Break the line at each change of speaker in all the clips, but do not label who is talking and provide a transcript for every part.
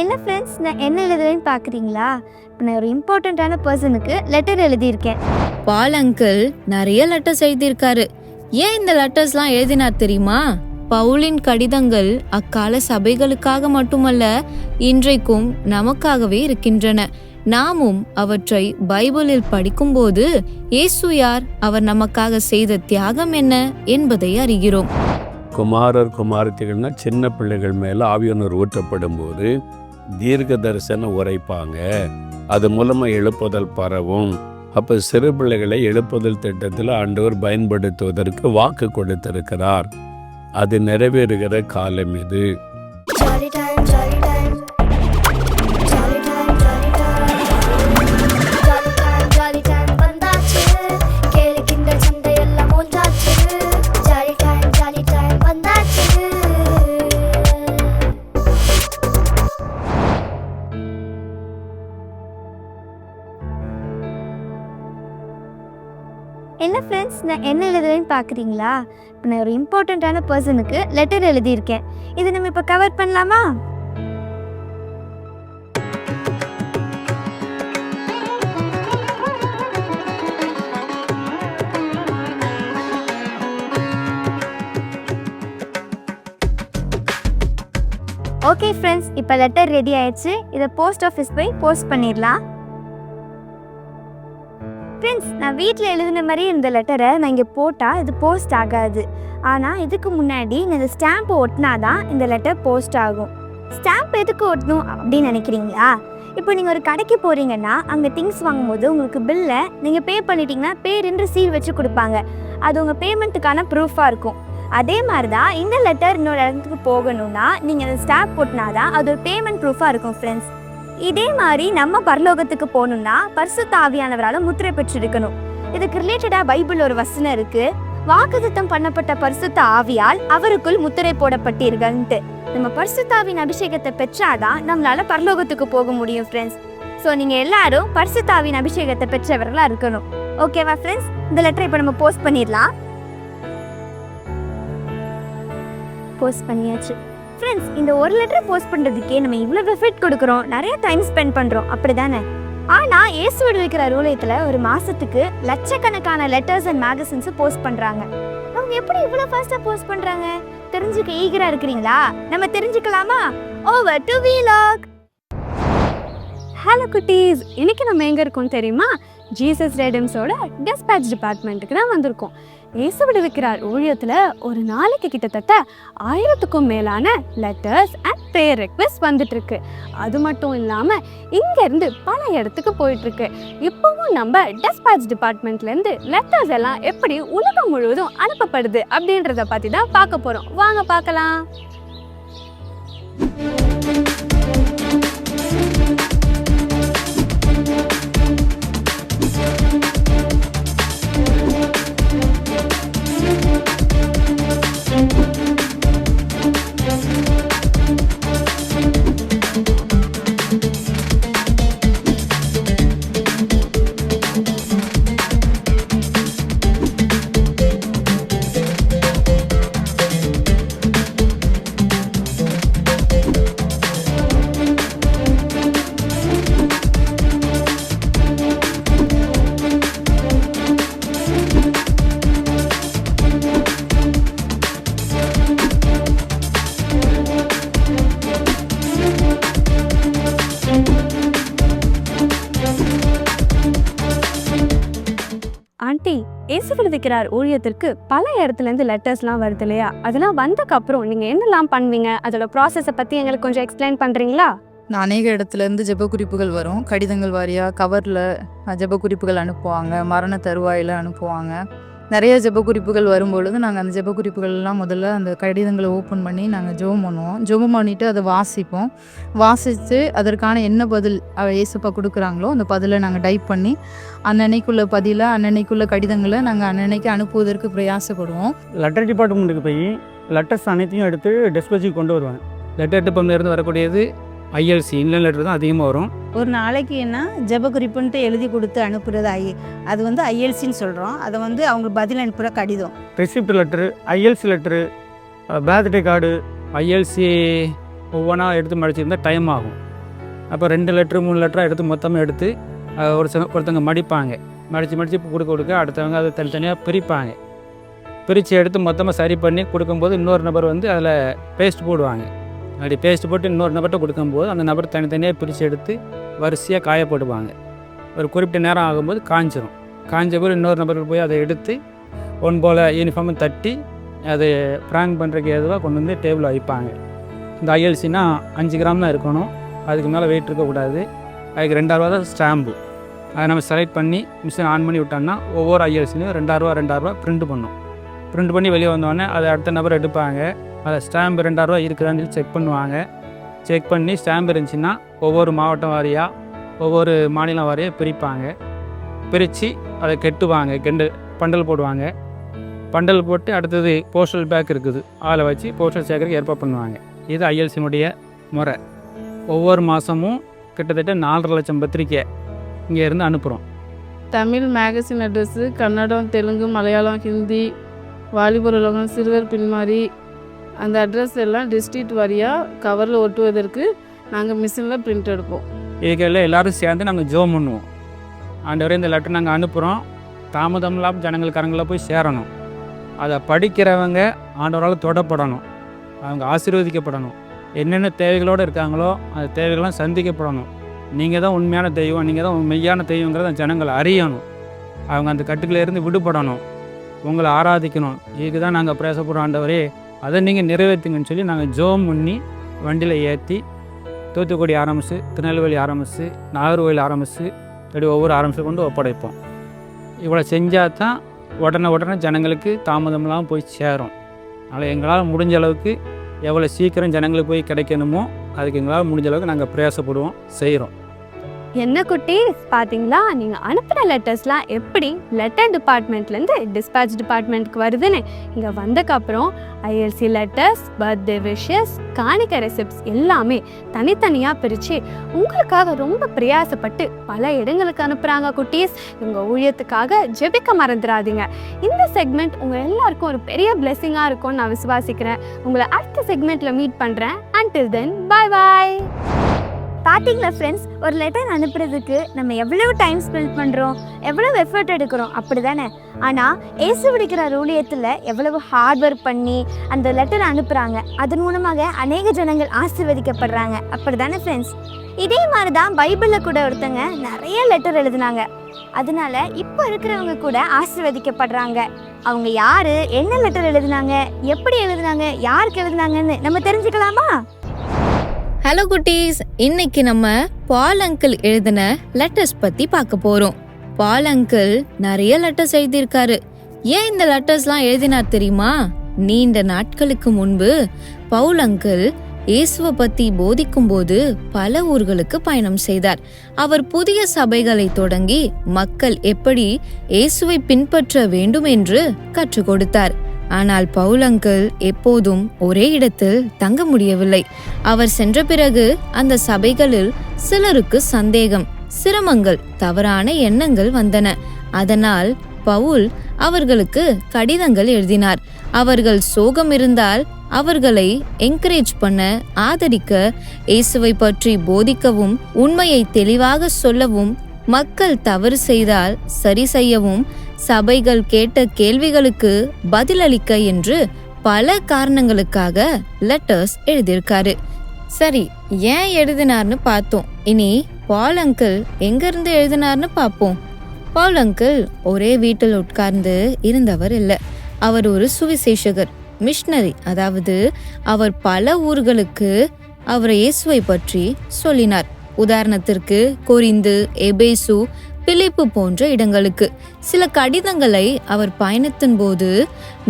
என்ன ஃப்ரெண்ட்ஸ் நான் என்ன எழுதுவேன்னு பார்க்குறீங்களா இப்போ நான் ஒரு இம்பார்ட்டண்ட்டான பர்சனுக்கு லெட்டர் எழுதியிருக்கேன்
பால் அங்கிள் நிறைய லெட்டர்ஸ் எழுதியிருக்காரு ஏன் இந்த லெட்டர்ஸ்லாம் எழுதினார் தெரியுமா பவுலின் கடிதங்கள் அக்கால சபைகளுக்காக மட்டுமல்ல இன்றைக்கும் நமக்காகவே இருக்கின்றன நாமும் அவற்றை பைபிளில் படிக்கும்போது இயேசு யார் அவர் நமக்காக செய்த தியாகம் என்ன என்பதை அறிகிறோம்
குமாரர் குமாரத்திகள்னா சின்ன பிள்ளைகள் மேல ஆவியானவர் ஊற்றப்படும் போது தீர்க்க தரிசனம் உரைப்பாங்க அது மூலமாக எழுப்புதல் பரவும் அப்போ சிறு பிள்ளைகளை எழுப்புதல் திட்டத்தில் ஆண்டவர் பயன்படுத்துவதற்கு வாக்கு கொடுத்திருக்கிறார் அது நிறைவேறுகிற காலம் இது
நான் என்ன எழுதுறேன்னு பார்க்குறீங்களா இப்போ நான் ஒரு இம்பார்ட்டண்ட்டான பர்சனுக்கு லெட்டர் எழுதியிருக்கேன் இதை நம்ம இப்போ கவர் பண்ணலாமா ஓகே ஃப்ரெண்ட்ஸ் இப்போ லெட்டர் ரெடி ஆயிடுச்சு இதை போஸ்ட் ஆஃபீஸ் போய் போஸ்ட் பண்ணிடலாம் நான் வீட்டில் எழுதின மாதிரி இந்த லெட்டரை நான் இங்கே போட்டால் இது போஸ்ட் ஆகாது ஆனால் இதுக்கு முன்னாடி நீங்கள் இந்த ஸ்டாம்பை ஒட்டினா தான் இந்த லெட்டர் போஸ்ட் ஆகும் ஸ்டாம்ப் எதுக்கு ஒட்டணும் அப்படின்னு நினைக்கிறீங்களா இப்போ நீங்கள் ஒரு கடைக்கு போகிறீங்கன்னா அங்கே திங்ஸ் வாங்கும்போது உங்களுக்கு பில்லை நீங்கள் பே பண்ணிட்டீங்கன்னா பேருன்ற சீல் வச்சு கொடுப்பாங்க அது உங்கள் பேமெண்ட்டுக்கான ப்ரூஃபாக இருக்கும் அதே மாதிரி தான் இந்த லெட்டர் இன்னொரு இடத்துக்கு போகணும்னா நீங்கள் அந்த ஸ்டாம்ப் ஒட்டினா தான் அது ஒரு பேமெண்ட் ப்ரூஃபாக இருக்கும் ஃப்ரெண்ட்ஸ் இதே மாதிரி நம்ம பரலோகத்துக்கு போகணும்னா பரிசு தாவியானவரால் முத்திரை பெற்றிருக்கணும் இதுக்கு ரிலேட்டடாக பைபிள் ஒரு வசனம் இருக்குது வாக்குதத்தம் பண்ணப்பட்ட பரிசுத்த ஆவியால் அவருக்குள் முத்திரை போடப்பட்டீர்கள்ட்டு நம்ம பரிசுத்தாவின் அபிஷேகத்தை பெற்றாதான் நம்மளால பரலோகத்துக்கு போக முடியும் ஃப்ரெண்ட்ஸ் ஸோ நீங்கள் எல்லாரும் பரிசுத்தாவின் அபிஷேகத்தை பெற்றவர்களாக இருக்கணும் ஓகேவா ஃப்ரெண்ட்ஸ் இந்த லெட்டர் இப்போ நம்ம போஸ்ட் பண்ணிடலாம் போஸ்ட் பண்ணியாச்சு ஃப்ரெண்ட்ஸ் இந்த ஒரு லெட்டர் போஸ்ட் பண்ணுறதுக்கே நம்ம இவ்வளோ எஃபர்ட் கொடுக்குறோம் நிறைய டைம் ஸ்பெண்ட் பண்ணுறோம் அப்படி தானே ஆனால் ஏசு விடுவிக்கிற ரூலயத்தில் ஒரு மாதத்துக்கு லட்சக்கணக்கான லெட்டர்ஸ் அண்ட் மேகசின்ஸ் போஸ்ட் பண்ணுறாங்க அவங்க எப்படி இவ்வளோ ஃபாஸ்ட்டாக போஸ்ட் பண்ணுறாங்க தெரிஞ்சுக்க ஈகராக இருக்கிறீங்களா நம்ம தெரிஞ்சுக்கலாமா ஓவர் டு வீலாக் ஹலோ குட்டீஸ் இன்றைக்கி நம்ம எங்கே இருக்கோம் தெரியுமா ஜீசஸ் ரேடம்ஸோட டிஸ்பேட்ச் டிபார்ட்மெண்ட்டுக்கு தான் வந்திருக்கோம் இயேசு ஊழியத்தில் ஒரு நாளைக்கு கிட்டத்தட்ட ஆயிரத்துக்கும் மேலான லெட்டர்ஸ் அண்ட் ப்ரேயர் ரெக்வெஸ்ட் வந்துட்டுருக்கு அது மட்டும் இல்லாமல் இங்கேருந்து பல இடத்துக்கு போயிட்டுருக்கு இப்போவும் நம்ம டெஸ்பேட்ச் டிபார்ட்மெண்ட்லேருந்து லெட்டர்ஸ் எல்லாம் எப்படி உலகம் முழுவதும் அனுப்பப்படுது அப்படின்றத பற்றி தான் பார்க்க போகிறோம் வாங்க பார்க்கலாம் இருக்கிறார் ஊழியத்திற்கு பல இடத்துலேருந்து லெட்டர்ஸ்லாம் வருது இல்லையா அதெல்லாம் வந்ததுக்கப்புறம் நீங்கள் என்னெல்லாம் பண்ணுவீங்க அதோட ப்ராசஸை பற்றி எங்களுக்கு கொஞ்சம் எக்ஸ்பிளைன் பண்ணுறீங்களா
அநேக இடத்துலேருந்து ஜெப குறிப்புகள் வரும் கடிதங்கள் வாரியாக கவரில் ஜெப குறிப்புகள் அனுப்புவாங்க மரண தருவாயில் அனுப்புவாங்க நிறைய குறிப்புகள் வரும்பொழுது நாங்கள் அந்த ஜெபக்குறிப்புகள்லாம் முதல்ல அந்த கடிதங்களை ஓப்பன் பண்ணி நாங்கள் ஜெபம் பண்ணுவோம் ஜெபம் பண்ணிவிட்டு அதை வாசிப்போம் வாசித்து அதற்கான என்ன பதில் ஏசப்பா கொடுக்குறாங்களோ அந்த பதிலை நாங்கள் டைப் பண்ணி அன்னன்னைக்குள்ள பதில அன்னன்னைக்குள்ள கடிதங்களை நாங்கள் அன்னன்னைக்கு அனுப்புவதற்கு பிரயாசப்படுவோம்
லெட்டர் டிபார்ட்மெண்ட்டுக்கு போய் லெட்டர்ஸ் அனைத்தையும் எடுத்து டெஸ்பெச்சுக்கு கொண்டு வருவாங்க
லெட்டர் டிபார்ட்மெண்ட்லேருந்து வரக்கூடியது ஐஎல்சி இன்லைன் லெட்டர் தான் அதிகமாக வரும்
ஒரு நாளைக்கு என்ன ஜப குறிப்புன்ட்டு எழுதி கொடுத்து அனுப்புறது ஐ அது வந்து ஐஎல்சின்னு சொல்கிறோம் அதை வந்து அவங்க பதில் அனுப்புகிற கடிதம்
receipt letter ILC letter birthday card ILC ஒவ்வொன்றா எடுத்து மடிச்சிருந்தா டைம் ஆகும் அப்போ ரெண்டு லெட்ரு மூணு லெட்டராக எடுத்து மொத்தமாக எடுத்து ஒரு சில ஒருத்தவங்க மடிப்பாங்க மடித்து மடித்து கொடுக்க கொடுக்க அடுத்தவங்க அதை தனித்தனியாக பிரிப்பாங்க பிரித்து எடுத்து மொத்தமாக சரி பண்ணி கொடுக்கும்போது இன்னொரு நபர் வந்து அதில் பேஸ்ட் போடுவாங்க அப்படி பேஸ்ட் போட்டு இன்னொரு நபர்கிட்ட கொடுக்கும்போது அந்த நபர் தனித்தனியாக பிரித்து எடுத்து வரிசையாக காய போடுவாங்க ஒரு குறிப்பிட்ட நேரம் ஆகும்போது காஞ்சிரும் காஞ்ச பிறகு இன்னொரு நபர்கள் போய் அதை எடுத்து ஒன் போல் யூனிஃபார்மை தட்டி அது ஃப்ராங்க் பண்ணுறதுக்கு எதுவாக கொண்டு வந்து டேபிளில் வைப்பாங்க இந்த ஐஎல்சினா அஞ்சு கிராம் தான் இருக்கணும் அதுக்கு மேலே வெயிட் இருக்கக்கூடாது அதுக்கு ரெண்டாயிரரூவா தான் ஸ்டாம்பு அதை நம்ம செலக்ட் பண்ணி மிஷின் ஆன் பண்ணி விட்டோம்னா ஒவ்வொரு ஐஎல்சிலையும் ரெண்டாயிரரூவா ரெண்டாயிரரூவா பிரிண்ட் பண்ணும் ப்ரிண்ட் பண்ணி வெளியே வந்தோடனே அதை அடுத்த நபர் எடுப்பாங்க அதை ஸ்டாம்பு ரெண்டாயிரரூவா இருக்குதான்னு சொல்லி செக் பண்ணுவாங்க செக் பண்ணி ஸ்டாம்பு இருந்துச்சுன்னா ஒவ்வொரு மாவட்டம் வாரியாக ஒவ்வொரு மாநிலம் வாரியாக பிரிப்பாங்க பிரித்து அதை கெட்டுவாங்க கெண்டு பண்டல் போடுவாங்க பண்டல் போட்டு அடுத்தது போஸ்டல் பேக் இருக்குது அதில் வச்சு போஸ்டல் சேகரிக்க ஏற்பாடு பண்ணுவாங்க இது ஐஎல்சியினுடைய முறை ஒவ்வொரு மாதமும் கிட்டத்தட்ட நாலரை லட்சம் பத்திரிக்கை இங்கேருந்து அனுப்புகிறோம்
தமிழ் மேகசின் அட்ரஸ்ஸு கன்னடம் தெலுங்கு மலையாளம் ஹிந்தி வாலிபர் உலகம் சிறுவர் பின்மாரி அந்த அட்ரஸ் எல்லாம் டிஸ்ட்ரிக்ட் வாரியாக கவரில் ஒட்டுவதற்கு நாங்கள் மிஷினில் பிரிண்ட் எடுப்போம்
இதுக்கெல்லாம் எல்லோரும் சேர்ந்து நாங்கள் ஜோம் பண்ணுவோம் ஆண்டவரே இந்த லெட்டர் நாங்கள் அனுப்புகிறோம் தாமதம் இல்லாமல் ஜனங்களுக்காரங்களில் போய் சேரணும் அதை படிக்கிறவங்க ஆண்டவரால் தொடப்படணும் அவங்க ஆசீர்வதிக்கப்படணும் என்னென்ன தேவைகளோடு இருக்காங்களோ அந்த தேவைகள்லாம் சந்திக்கப்படணும் நீங்கள் தான் உண்மையான தெய்வம் நீங்கள் தான் மெய்யான தெய்வங்கிறத ஜனங்கள் அறியணும் அவங்க அந்த கட்டுக்குள்ளேருந்து விடுபடணும் உங்களை ஆராதிக்கணும் இதுக்கு தான் நாங்கள் பிரேசப்படுற ஆண்டவரே அதை நீங்கள் நிறைவேற்றுங்கன்னு சொல்லி நாங்கள் ஜோம் பண்ணி வண்டியில் ஏற்றி தூத்துக்குடி ஆரம்பிச்சு திருநெல்வேலி ஆரம்பிச்சு நாகர்கோவில் ஆரம்பிச்சு இப்படி ஒவ்வொரு ஆரம்பிச்சு கொண்டு ஒப்படைப்போம் இவ்வளோ செஞ்சால் தான் உடனே உடனே ஜனங்களுக்கு தாமதமெல்லாம் போய் சேரும் அதனால் எங்களால் முடிஞ்ச அளவுக்கு எவ்வளோ சீக்கிரம் ஜனங்களுக்கு போய் கிடைக்கணுமோ அதுக்கு எங்களால் முடிஞ்ச அளவுக்கு நாங்கள் பிரயாசப்படுவோம் செய்கிறோம்
என்ன குட்டீஸ் பார்த்தீங்களா நீங்கள் அனுப்புகிற லெட்டர்ஸ்லாம் எப்படி லெட்டர் டிபார்ட்மெண்ட்லேருந்து டிஸ்பேச் டிபார்ட்மெண்ட்டுக்கு வருதுன்னு இங்கே வந்ததுக்கப்புறம் ஐஎல்சி லெட்டர்ஸ் பர்த்டே விஷஸ் காணிக்க ரெசிப்ட்ஸ் எல்லாமே தனித்தனியாக பிரித்து உங்களுக்காக ரொம்ப பிரயாசப்பட்டு பல இடங்களுக்கு அனுப்புகிறாங்க குட்டீஸ் உங்கள் ஊழியத்துக்காக ஜெபிக்க மறந்துடாதீங்க இந்த செக்மெண்ட் உங்கள் எல்லாருக்கும் ஒரு பெரிய பிளெஸ்ஸிங்காக இருக்கும்னு நான் விசுவாசிக்கிறேன் உங்களை அடுத்த செக்மெண்ட்டில் மீட் பண்ணுறேன் அண்டில் தென் பாய் பாய் ஸ்டார்டிங்கில் ஃப்ரெண்ட்ஸ் ஒரு லெட்டர் அனுப்புறதுக்கு நம்ம எவ்வளவு டைம் ஸ்பெண்ட் பண்ணுறோம் எவ்வளவு எஃபர்ட் எடுக்கிறோம் அப்படி தானே ஆனால் ஏசு விடுக்கிற ஊழியத்தில் எவ்வளவு ஹார்ட் ஒர்க் பண்ணி அந்த லெட்டர் அனுப்புகிறாங்க அதன் மூலமாக அநேக ஜனங்கள் ஆசிர்வதிக்கப்படுறாங்க அப்படி தானே ஃப்ரெண்ட்ஸ் இதே மாதிரி தான் பைபிளில் கூட ஒருத்தங்க நிறைய லெட்டர் எழுதினாங்க அதனால இப்போ இருக்கிறவங்க கூட ஆசிர்வதிக்கப்படுறாங்க அவங்க யார் என்ன லெட்டர் எழுதினாங்க எப்படி எழுதினாங்க யாருக்கு எழுதினாங்கன்னு நம்ம தெரிஞ்சுக்கலாமா
ஹலோ குட்டீஸ் இன்னைக்கு நம்ம பால் அங்கிள் எழுதின லெட்டர்ஸ் பத்தி பார்க்க போறோம் பால் அங்கிள் நிறைய லெட்டர்ஸ் எழுதியிருக்காரு ஏன் இந்த லெட்டர்ஸ்லாம் எழுதினார் தெரியுமா நீண்ட நாட்களுக்கு முன்பு பவுல் அங்கிள் இயேசுவை பத்தி போதிக்கும் போது பல ஊர்களுக்கு பயணம் செய்தார் அவர் புதிய சபைகளை தொடங்கி மக்கள் எப்படி இயேசுவை பின்பற்ற வேண்டும் என்று கற்றுக் கொடுத்தார் ஆனால் பவுல் அங்கிள் எப்போதும் ஒரே இடத்தில் தங்க முடியவில்லை அவர் சென்ற பிறகு அந்த சபைகளில் சிலருக்கு சந்தேகம் சிரமங்கள் தவறான எண்ணங்கள் வந்தன அதனால் பவுல் அவர்களுக்கு கடிதங்கள் எழுதினார் அவர்கள் சோகம் இருந்தால் அவர்களை என்கரேஜ் பண்ண ஆதரிக்க இயேசுவை பற்றி போதிக்கவும் உண்மையை தெளிவாக சொல்லவும் மக்கள் தவறு செய்தால் சரி செய்யவும் சபைகள் கேட்ட கேள்விகளுக்கு பதிலளிக்க என்று பல காரணங்களுக்காக லெட்டர்ஸ் எழுதியிருக்காரு சரி ஏன் எழுதினார்னு பார்த்தோம் இனி பால் அங்கிள் இருந்து எழுதினார்னு பார்ப்போம் பால் அங்கிள் ஒரே வீட்டில் உட்கார்ந்து இருந்தவர் இல்லை அவர் ஒரு சுவிசேஷகர் மிஷனரி அதாவது அவர் பல ஊர்களுக்கு அவர் இயேசுவை பற்றி சொல்லினார் உதாரணத்திற்கு கொரிந்து எபேசு பிழைப்பு போன்ற இடங்களுக்கு சில கடிதங்களை அவர் பயணத்தின் போது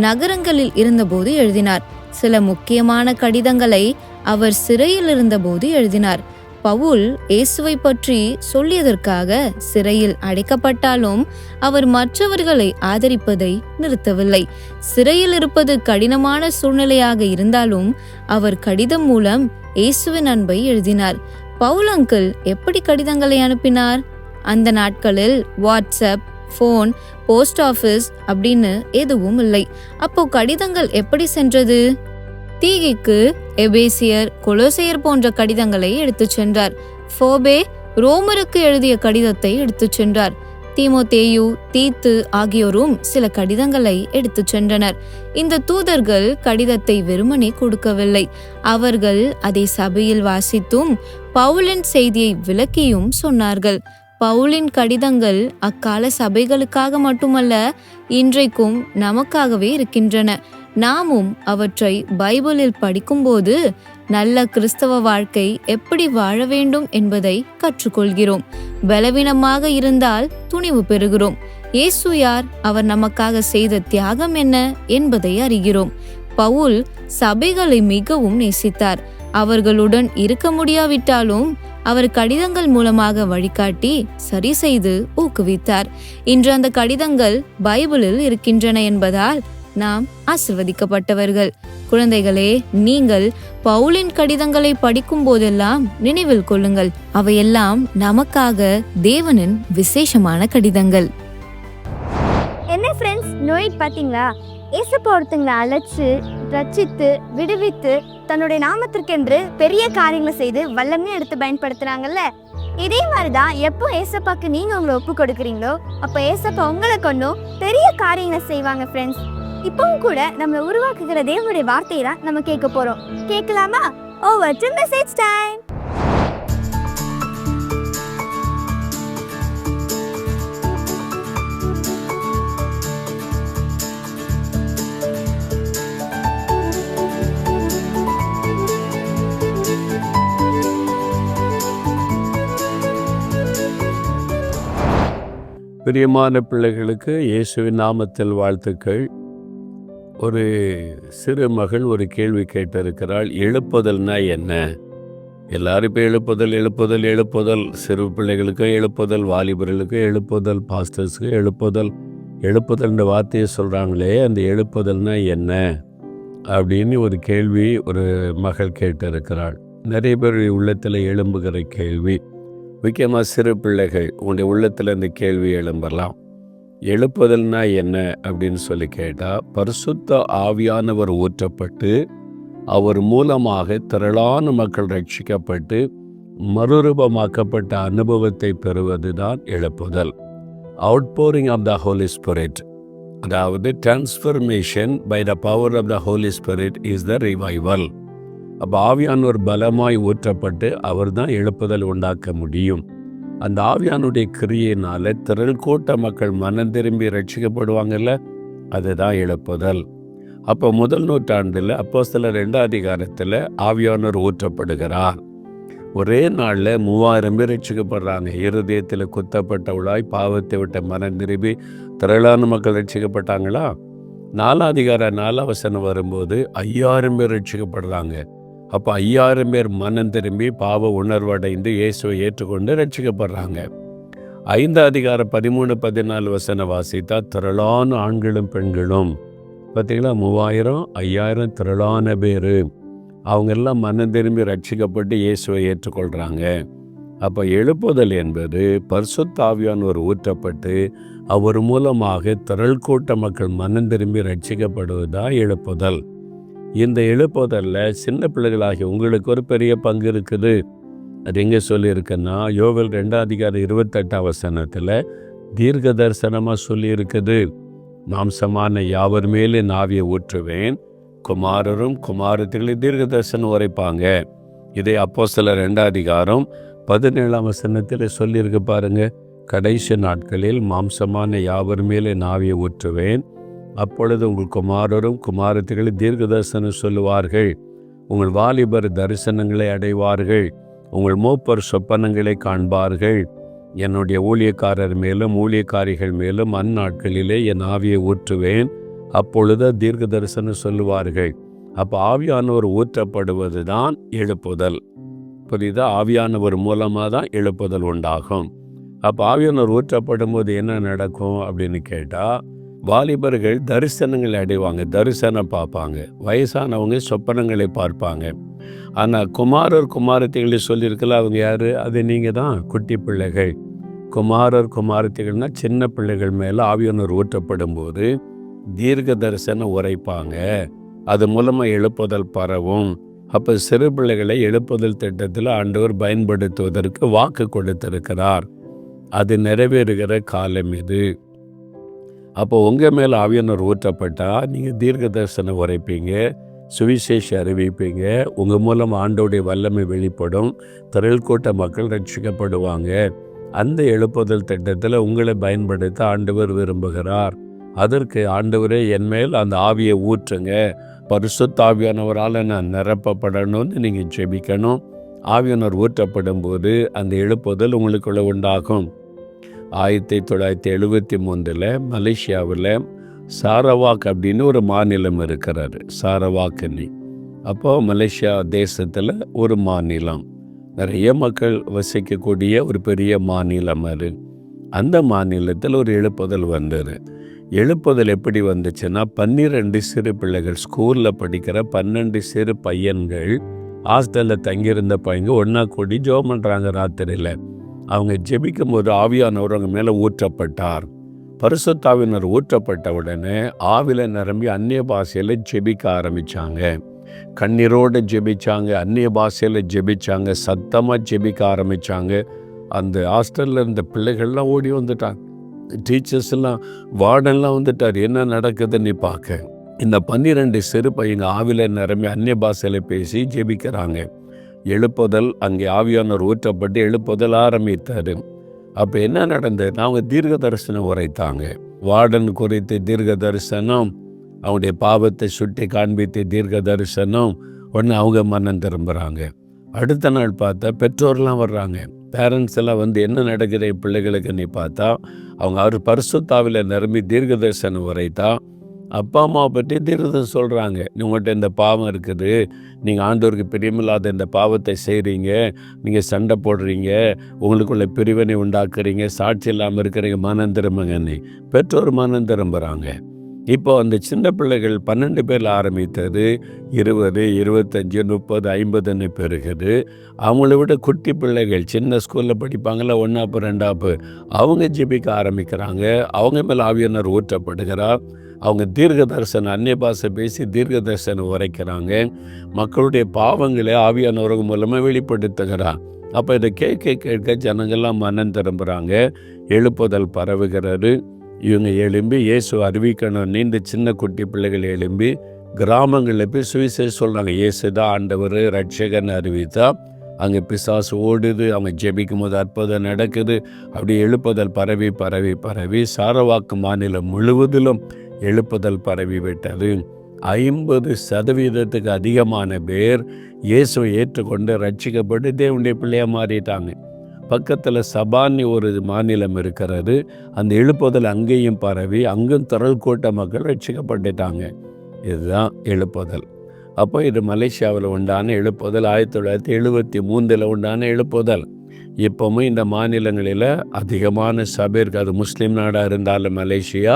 நகரங்களில் இருந்தபோது எழுதினார் சில முக்கியமான கடிதங்களை அவர் சிறையில் இருந்தபோது எழுதினார் பவுல் இயேசுவை பற்றி சொல்லியதற்காக சிறையில் அடைக்கப்பட்டாலும் அவர் மற்றவர்களை ஆதரிப்பதை நிறுத்தவில்லை சிறையில் இருப்பது கடினமான சூழ்நிலையாக இருந்தாலும் அவர் கடிதம் மூலம் இயேசுவின் அன்பை எழுதினார் பவுல் அங்கிள் எப்படி கடிதங்களை அனுப்பினார் அந்த நாட்களில் வாட்ஸ்அப் ஃபோன் போஸ்ட் ஆஃபீஸ் அப்படின்னு எதுவும் இல்லை அப்போ கடிதங்கள் எப்படி சென்றது தீகிக்கு எபேசியர் கொலோசையர் போன்ற கடிதங்களை எடுத்துச் சென்றார் ஃபோபே ரோமருக்கு எழுதிய கடிதத்தை எடுத்து சென்றார் தேயு தீத்து ஆகியோரும் சில கடிதங்களை எடுத்துச் சென்றனர் இந்த தூதர்கள் கடிதத்தை வெறுமனே கொடுக்கவில்லை அவர்கள் அதை சபையில் வாசித்தும் பவுலின் செய்தியை விளக்கியும் சொன்னார்கள் பவுலின் கடிதங்கள் அக்கால சபைகளுக்காக மட்டுமல்ல இன்றைக்கும் நமக்காகவே இருக்கின்றன நாமும் அவற்றை பைபிளில் படிக்கும்போது நல்ல கிறிஸ்தவ வாழ்க்கை எப்படி வாழ வேண்டும் என்பதை கற்றுக்கொள்கிறோம் பலவீனமாக இருந்தால் துணிவு பெறுகிறோம் இயேசு யார் அவர் நமக்காக செய்த தியாகம் என்ன என்பதை அறிகிறோம் பவுல் சபைகளை மிகவும் நேசித்தார் அவர்களுடன் இருக்க முடியாவிட்டாலும் அவர் கடிதங்கள் மூலமாக வழிகாட்டி சரி செய்து ஊக்குவித்தார் இன்று அந்த கடிதங்கள் பைபிளில் இருக்கின்றன என்பதால் நாம் ஆசிர்வதிக்கப்பட்டவர்கள் குழந்தைகளே நீங்கள் பவுலின் கடிதங்களை படிக்கும் போதெல்லாம் நினைவில் கொள்ளுங்கள் அவையெல்லாம் நமக்காக தேவனின் விசேஷமான கடிதங்கள்
என்ன ஃப்ரெண்ட்ஸ் நோய் பார்த்தீங்களா இயேசு பொறுத்துங்களை அழைச்சு ரட்சித்து விடுவித்து தன்னுடைய நாமத்திற்கென்று பெரிய காரியங்களை செய்து வல்லமையை எடுத்து பயன்படுத்துகிறாங்கல்ல இதே மாதிரி தான் எப்போ ஏசப்பாக்கு நீங்கள் உங்களை ஒப்பு கொடுக்குறீங்களோ அப்போ ஏசப்பா உங்களை கொண்டும் பெரிய காரியங்களை செய்வாங்க ஃப்ரெண்ட்ஸ் இப்பவும் கூட நம்ம உருவாக்குகிற தேவனுடைய வார்த்தையை தான் நம்ம கேட்க போகிறோம் கேட்கலாமா ஓவர் டு மெசேஜ் டைம்
பிரியமான பிள்ளைகளுக்கு இயேசுவின் நாமத்தில் வாழ்த்துக்கள் ஒரு சிறு மகள் ஒரு கேள்வி கேட்டிருக்கிறாள் எழுப்புதல்னா என்ன எல்லாரும் இப்போ எழுப்புதல் எழுப்புதல் எழுப்புதல் சிறு பிள்ளைகளுக்கும் எழுப்புதல் வாலிபர்களுக்கும் எழுப்புதல் பாஸ்டர்ஸுக்கும் எழுப்புதல் எழுப்புதல்ன்ற வார்த்தையை சொல்கிறாங்களே அந்த எழுப்புதல்னா என்ன அப்படின்னு ஒரு கேள்வி ஒரு மகள் கேட்டிருக்கிறாள் நிறைய பேர் உள்ளத்தில் எழும்புகிற கேள்வி முக்கியமாக சிறு பிள்ளைகள் உங்களுடைய உள்ளத்தில் இந்த கேள்வி எழும்பலாம் எழுப்புதல்னா என்ன அப்படின்னு சொல்லி கேட்டால் பரிசுத்த ஆவியானவர் ஊற்றப்பட்டு அவர் மூலமாக திரளான மக்கள் ரட்சிக்கப்பட்டு மறுரூபமாக்கப்பட்ட அனுபவத்தை பெறுவது தான் எழுப்புதல் outpouring of the holy spirit அதாவது transformation by the power of the holy spirit is the revival அப்போ ஆவியானோர் பலமாய் ஊற்றப்பட்டு அவர் தான் எழுப்புதல் உண்டாக்க முடியும் அந்த ஆவியானுடைய கிரியையினால திரள் கூட்ட மக்கள் மனம் திரும்பி ரட்சிக்கப்படுவாங்கல்ல அதுதான் எழுப்புதல் அப்போ முதல் நூற்றாண்டில் அப்போ சில ரெண்டாம் அதிகாரத்தில் ஆவியானோர் ஊற்றப்படுகிறார் ஒரே நாளில் மூவாயிரம் பேர் ரட்சிக்கப்படுறாங்க இருதயத்தில் குத்தப்பட்டவளாய் பாவத்தை விட்ட மனம் திரும்பி திரளான மக்கள் ரட்சிக்கப்பட்டாங்களா நாலாம் அதிகார நாலாம் வசனம் வரும்போது ஐயாயிரம் பேர் ரட்சிக்கப்படுறாங்க அப்போ ஐயாயிரம் பேர் மனம் திரும்பி பாவ உணர்வடைந்து இயேசுவை ஏற்றுக்கொண்டு ரட்சிக்கப்படுறாங்க ஐந்து அதிகார பதிமூணு பதினாலு வசன வாசித்தா திரளான ஆண்களும் பெண்களும் பார்த்தீங்களா மூவாயிரம் ஐயாயிரம் திரளான பேர் அவங்க எல்லாம் மனம் திரும்பி ரட்சிக்கப்பட்டு இயேசுவை ஏற்றுக்கொள்கிறாங்க அப்போ எழுப்புதல் என்பது பர்சுத்தாவியான் ஒரு ஊற்றப்பட்டு அவர் மூலமாக திரள் கூட்ட மக்கள் மனம் திரும்பி ரட்சிக்கப்படுவதா எழுப்புதல் இந்த எழுப்புவதில் சின்ன பிள்ளைகளாகி உங்களுக்கு ஒரு பெரிய பங்கு இருக்குது அது எங்கே சொல்லியிருக்குன்னா யோவில் ரெண்டாம் அதிகாரி இருபத்தெட்டாம் வசனத்தில் தீர்க்க தரிசனமாக சொல்லியிருக்குது மாம்சமான யாவர் மேலே நாவியை ஊற்றுவேன் குமாரரும் குமாரத்திலே தீர்க்க தரிசனம் உரைப்பாங்க இதை அப்போ சில ரெண்டாம் அதிகாரம் பதினேழாம் வசனத்தில் சொல்லியிருக்கு பாருங்க கடைசி நாட்களில் மாம்சமான யாவர் மேலே நாவியை ஊற்றுவேன் அப்பொழுது உங்கள் குமாரரும் குமாரத்திகளும் தரிசனம் சொல்லுவார்கள் உங்கள் வாலிபர் தரிசனங்களை அடைவார்கள் உங்கள் மூப்பர் சொப்பனங்களை காண்பார்கள் என்னுடைய ஊழியக்காரர் மேலும் ஊழியக்காரிகள் மேலும் அந்நாட்களிலே என் ஆவியை ஊற்றுவேன் அப்பொழுது தீர்க்க தரிசனம் சொல்லுவார்கள் அப்போ ஆவியானவர் ஊற்றப்படுவது தான் எழுப்புதல் புரியுதா ஆவியானவர் மூலமாக தான் எழுப்புதல் உண்டாகும் அப்போ ஆவியானவர் ஊற்றப்படும் போது என்ன நடக்கும் அப்படின்னு கேட்டால் வாலிபர்கள் தரிசனங்களை அடைவாங்க தரிசனம் பார்ப்பாங்க வயசானவங்க சொப்பனங்களை பார்ப்பாங்க ஆனால் குமாரர் குமாரத்தைகளை சொல்லியிருக்கல அவங்க யார் அது நீங்கள் தான் குட்டி பிள்ளைகள் குமாரர் குமாரத்தைகள்னால் சின்ன பிள்ளைகள் மேலே ஆவியனர் ஊற்றப்படும் போது தீர்க்க தரிசனம் உரைப்பாங்க அது மூலமாக எழுப்புதல் பரவும் அப்போ சிறு பிள்ளைகளை எழுப்புதல் திட்டத்தில் ஆண்டவர் பயன்படுத்துவதற்கு வாக்கு கொடுத்திருக்கிறார் அது நிறைவேறுகிற காலம் இது அப்போ உங்கள் மேலே ஆவியானவர் ஊற்றப்பட்டால் நீங்கள் தீர்க்க தரிசனம் உரைப்பீங்க சுவிசேஷ அறிவிப்பீங்க உங்கள் மூலம் ஆண்டோடைய வல்லமை வெளிப்படும் திரள்கோட்ட மக்கள் ரட்சிக்கப்படுவாங்க அந்த எழுப்புதல் திட்டத்தில் உங்களை பயன்படுத்த ஆண்டவர் விரும்புகிறார் அதற்கு ஆண்டவரே என் மேல் அந்த ஆவியை ஊற்றுங்க பரிசுத்தாவியானவரால் நான் நிரப்பப்படணும்னு நீங்கள் ஜெபிக்கணும் ஆவியனர் ஊற்றப்படும் போது அந்த எழுப்புதல் உங்களுக்குள்ளே உண்டாகும் ஆயிரத்தி தொள்ளாயிரத்தி எழுபத்தி மூன்றில் மலேசியாவில் சாரவாக் அப்படின்னு ஒரு மாநிலம் இருக்கிறாரு சாரவாக்குன்னு அப்போது மலேசியா தேசத்தில் ஒரு மாநிலம் நிறைய மக்கள் வசிக்கக்கூடிய ஒரு பெரிய மாநிலம் அது அந்த மாநிலத்தில் ஒரு எழுப்புதல் வந்தது எழுப்புதல் எப்படி வந்துச்சுன்னா பன்னிரெண்டு சிறு பிள்ளைகள் ஸ்கூலில் படிக்கிற பன்னெண்டு சிறு பையன்கள் ஹாஸ்டலில் தங்கியிருந்த பையங்க ஒன்றா கூடி ஜோ பண்ணுறாங்க ராத்திரியில் அவங்க ஜெபிக்கும் போது ஆவியானவர் அவங்க மேலே ஊற்றப்பட்டார் பரிசுத்தாவினர் ஊற்றப்பட்ட உடனே ஆவில நிரம்பி அந்நிய பாஷையில் ஜெபிக்க ஆரம்பித்தாங்க கண்ணீரோடு ஜெபிச்சாங்க அந்நிய பாஷையில் ஜெபிச்சாங்க சத்தமாக ஜெபிக்க ஆரம்பித்தாங்க அந்த ஹாஸ்டலில் இருந்த பிள்ளைகள்லாம் ஓடி வந்துட்டாங்க டீச்சர்ஸ் எல்லாம் வார்டன்லாம் வந்துட்டார் என்ன நடக்குதுன்னு பார்க்க இந்த பன்னிரெண்டு சிறு பையங்க ஆவில நிரம்பி அந்நிய பாஷையில் பேசி ஜெபிக்கிறாங்க எழுப்புதல் அங்கே ஆவியானவர் ஊற்றப்பட்டு எழுப்புதல் ஆரம்பித்தார் அப்போ என்ன நடந்தது அவங்க தீர்க்க தரிசனம் உரைத்தாங்க வார்டன் குறித்து தீர்க்க தரிசனம் அவங்களுடைய பாவத்தை சுட்டி காண்பித்து தீர்க்க தரிசனம் ஒன்று அவங்க மனம் திரும்புகிறாங்க அடுத்த நாள் பார்த்தா பெற்றோர்லாம் வர்றாங்க பேரண்ட்ஸ் எல்லாம் வந்து என்ன நடக்கிற பிள்ளைகளுக்கு நீ பார்த்தா அவங்க அவர் பரிசுத்தாவில் நிரம்பி தீர்க்க தரிசனம் உரைத்தா அப்பா அம்மாவை பற்றி திருதம் சொல்கிறாங்க உங்கள்கிட்ட இந்த பாவம் இருக்குது நீங்கள் ஆண்டோருக்கு பிரியமில்லாத இந்த பாவத்தை செய்கிறீங்க நீங்கள் சண்டை போடுறீங்க உங்களுக்குள்ள பிரிவினை உண்டாக்குறீங்க சாட்சி இல்லாமல் இருக்கிறீங்க மனம் திரும்புங்கன்னு பெற்றோர் மனம் திரும்புகிறாங்க இப்போ அந்த சின்ன பிள்ளைகள் பன்னெண்டு பேரில் ஆரம்பித்தது இருபது இருபத்தஞ்சி முப்பது ஐம்பதுன்னு பெருகுது அவங்கள விட குட்டி பிள்ளைகள் சின்ன ஸ்கூலில் படிப்பாங்களா ஒன்றாப்பு ரெண்டாப்பு அவங்க ஜிபிக்க ஆரம்பிக்கிறாங்க அவங்க மேலே ஆவியனர் ஊற்றப்படுகிறார் அவங்க தீர்க்க தரிசனம் அன்னிய பாஷை பேசி தீர்க்க தரிசனம் உரைக்கிறாங்க மக்களுடைய பாவங்களை ஆவியானவர்கள் மூலமாக வெளிப்படுத்துகிறான் அப்போ இதை கேட்க கேட்க ஜனங்கள்லாம் மனம் திரும்புகிறாங்க எழுப்புதல் பரவுகிறது இவங்க எழும்பி இயேசு அறிவிக்கணும் நீண்ட சின்ன குட்டி பிள்ளைகள் எழும்பி கிராமங்களில் போய் சுவிசேஷம் சொல்கிறாங்க இயேசு தான் ஆண்டவர் ரட்சகன் அறிவித்தா அங்கே பிசாசு ஓடுது அவங்க ஜெபிக்கும் போது அற்புதம் நடக்குது அப்படி எழுப்புதல் பரவி பரவி பரவி சாரவாக்கு மாநிலம் முழுவதிலும் எழுப்புதல் பரவிவிட்டது ஐம்பது சதவீதத்துக்கு அதிகமான பேர் இயேசுவை ஏற்றுக்கொண்டு ரட்சிக்கப்பட்டு தேவனுடைய பிள்ளையாக மாறிட்டாங்க பக்கத்தில் சபான்னு ஒரு மாநிலம் இருக்கிறது அந்த எழுப்புதல் அங்கேயும் பரவி அங்கும் திரள் கூட்ட மக்கள் ரட்சிக்கப்பட்டுட்டாங்க இதுதான் எழுப்புதல் அப்போ இது மலேசியாவில் உண்டான எழுப்புதல் ஆயிரத்தி தொள்ளாயிரத்தி எழுபத்தி மூன்றில் உண்டான எழுப்புதல் இப்போவும் இந்த மாநிலங்களில் அதிகமான சபை இருக்காது முஸ்லீம் நாடாக இருந்தாலும் மலேசியா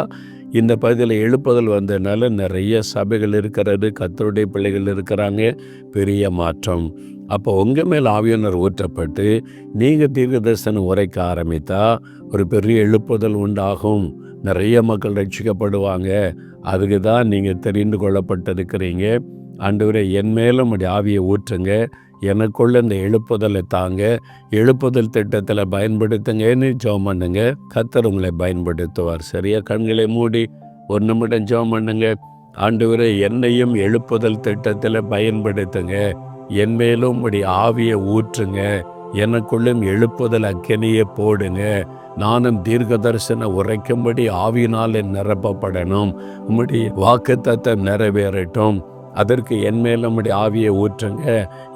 இந்த பகுதியில் எழுப்புதல் வந்ததுனால நிறைய சபைகள் இருக்கிறது கத்தருடைய பிள்ளைகள் இருக்கிறாங்க பெரிய மாற்றம் அப்போ உங்கள் மேல் ஆவியனர் ஊற்றப்பட்டு நீங்கள் தீர்க்க தரிசனம் உரைக்க ஆரம்பித்தா ஒரு பெரிய எழுப்புதல் உண்டாகும் நிறைய மக்கள் ரட்சிக்கப்படுவாங்க அதுக்கு தான் நீங்கள் தெரிந்து கொள்ளப்பட்டிருக்கிறீங்க வரை என் மேலும் அப்படி ஆவியை ஊற்றுங்க எனக்குள்ள இந்த எழுப்புதலை தாங்க எழுப்புதல் திட்டத்தில் பயன்படுத்துங்கன்னு ஜோம் பண்ணுங்க கத்தர் உங்களை பயன்படுத்துவார் சரியா கண்களை மூடி ஒரு நிமிடம் ஜோம் பண்ணுங்க வரை என்னையும் எழுப்புதல் திட்டத்தில் பயன்படுத்துங்க என் மேலும் இப்படி ஆவியை ஊற்றுங்க எனக்குள்ளும் எழுப்புதல் அக்கனியை போடுங்க நானும் தீர்க்க தரிசனம் உரைக்கும்படி ஆவியினால் நிரப்பப்படணும் உம்முடைய வாக்கு தத்தம் நிறைவேறட்டும் அதற்கு என் மேல் நம்முடைய ஆவியை ஊற்றுங்க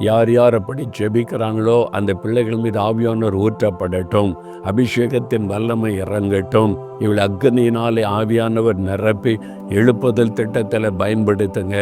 யார் யார் அப்படி ஜெபிக்கிறாங்களோ அந்த பிள்ளைகள் மீது ஆவியானோர் ஊற்றப்படட்டும் அபிஷேகத்தின் வல்லமை இறங்கட்டும் இவள் அக்னியினாலே ஆவியானவர் நிரப்பி எழுப்புதல் திட்டத்தில் பயன்படுத்துங்க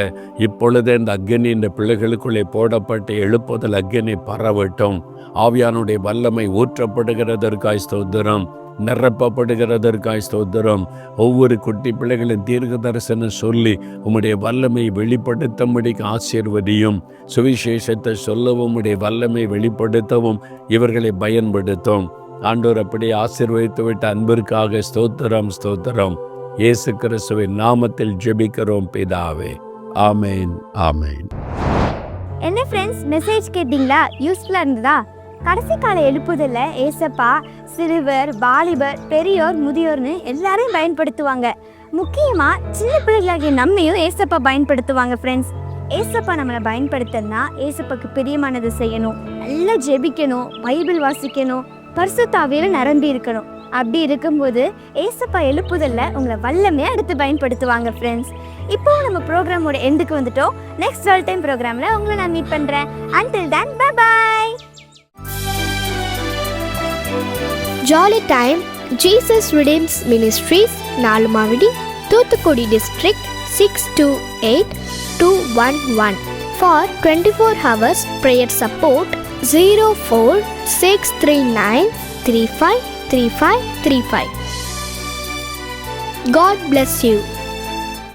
இப்பொழுதே இந்த அக்னி இந்த பிள்ளைகளுக்குள்ளே போடப்பட்டு எழுப்புதல் அக்னி பரவட்டும் ஆவியானுடைய வல்லமை ஊற்றப்படுகிறதற்காய் ஸ்தோத்திரம் நிரப்பப்படுகிறதற்காய் ஸ்தோத்திரம் ஒவ்வொரு குட்டி பிள்ளைகளின் தீர்க்க தரிசனம் சொல்லி உம்முடைய வல்லமை வெளிப்படுத்தும்படிக்கு ஆசீர்வதியும் சுவிசேஷத்தை சொல்லவும் உடைய வல்லமை வெளிப்படுத்தவும் இவர்களை பயன்படுத்தும் ஆண்டோர் அப்படி ஆசீர்வதித்து விட்ட அன்பிற்காக ஸ்தோத்திரம் ஸ்தோத்திரம் இயேசு கிறிஸ்துவின் நாமத்தில் ஜெபிக்கிறோம் பிதாவே ஆமேன் ஆமேன்
என்ன ஃப்ரெண்ட்ஸ் மெசேஜ் கேட்டிங்களா யூஸ்ஃபுல்லாக இருந்ததா கடைசி கால எழுப்புதலில் ஏசப்பா சிறுவர் வாலிபர் பெரியோர் முதியோர்னு எல்லாரையும் பயன்படுத்துவாங்க முக்கியமாக சின்ன பிள்ளைகளாகிய நம்மையும் ஏசப்பா பயன்படுத்துவாங்க ஃப்ரெண்ட்ஸ் ஏசப்பா நம்மளை பயன்படுத்தனா ஏசப்பாக்கு பிரியமானதை செய்யணும் நல்லா ஜெபிக்கணும் பைபிள் வாசிக்கணும் பரிசுத்தாவியில் நிரம்பி இருக்கணும் அப்படி இருக்கும்போது ஏசப்பா எழுப்புதலில் உங்களை வல்லமே அடுத்து பயன்படுத்துவாங்க ஃப்ரெண்ட்ஸ் இப்போ நம்ம ப்ரோக்ராமோட எண்டுக்கு வந்துட்டோம் நெக்ஸ்ட் டைம் ப்ரோக்ராமில் உங்களை நான் மீட் பண்ணுறேன் until bye bye jolly time Jesus redeems ministries Nalumavadi Thoothukudi district six two eight two one one for twenty four hours prayer support zero four six three nine three five three five three five God bless you.